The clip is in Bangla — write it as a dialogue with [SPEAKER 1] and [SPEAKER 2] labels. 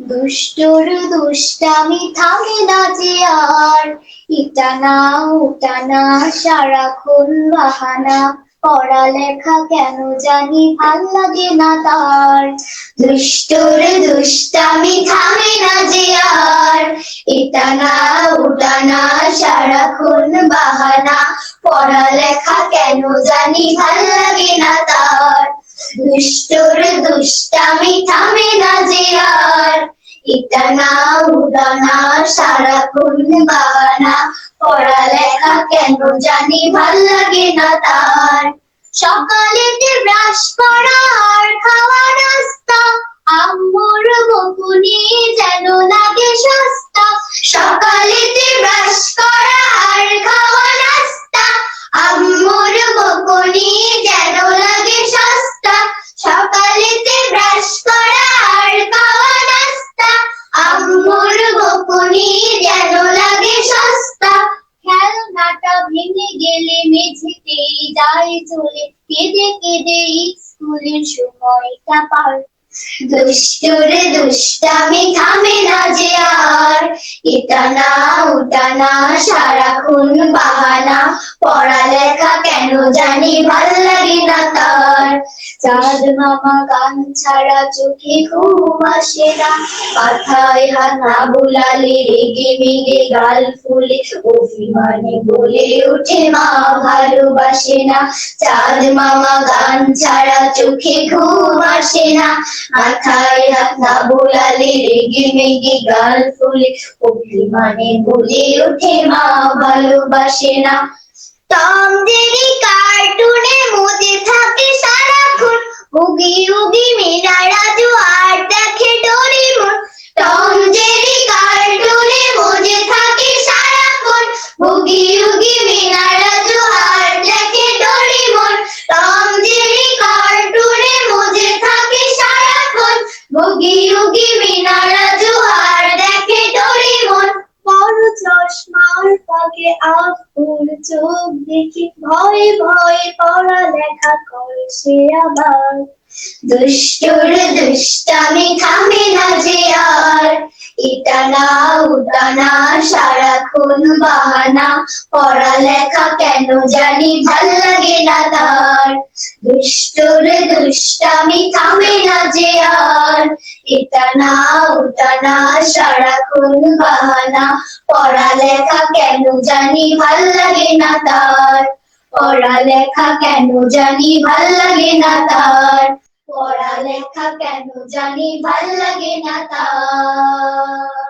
[SPEAKER 1] দুষ্টর দুষ্টামি থামে না যে আর। ইটানা উটানা, সারাক্ষণ বাহানা, পড়ালেখা কেন জানি ভালো লাগে না তার। দুষ্টর দুষ্টামি থামে না যে আর। ইটানা উটানা, সারাক্ষণ বাহানা, পড়ালেখা কেন জানি ভালো লাগে না তার। দুষ্টর দুষ্টামি থামে না যে আর। ইটানা উড়ানা সারাক্ষণ বাবানা পড়ালেখা কেন জানি ভালো লাগে না তার। সকালেতে ব্রাশ করা বকুনি যেন সস্তা। খেলনাটা ভেঙে গেলে মেঝেতেই যায় চলে। কেঁদে কেঁদে স্কুলের সময়টা পার। দুষ্টরে দুষ্টামি থামে না যে আর। ইটানা উটানা সারাক্ষণ বাহানা। পড়ালেখা কেন জানি ভালো লাগে না তার। চাঁদ মামা গান ছাড়া চোখে ঘুম আসে না। মাথায় হাত না বুলালে রেগে মেগে গাল ফুলে, অভিমানে বলে মা, ভালোবাসে না। মামা গান ছাড়া চোখে আসে না। মাথায় রেগে মেগে গাল ফুলে, অভিমানে বলে ওঠে মা, ভালোবাসে না। টম জেরি কার্টুনে চোখ দেখি ভয়ে ভয়ে পড়ালেখা করে সে আবার। দুষ্টর দুষ্টাম ইটানা উটানা সারাক্ষণ বাহানা। পড়ালেখা কেন জানি ভালো লাগে না তার। দুষ্টর দুষ্টামি থামে না যে আর। ইটানা উটানা সারাক্ষণ বাহানা। পড়ালেখা কেন জানি ভালো লাগে না তার। পড়ালেখা কেন জানি ভালো লাগে না তার। পড়ালেখা কেন জানি ভালো লাগে না তার।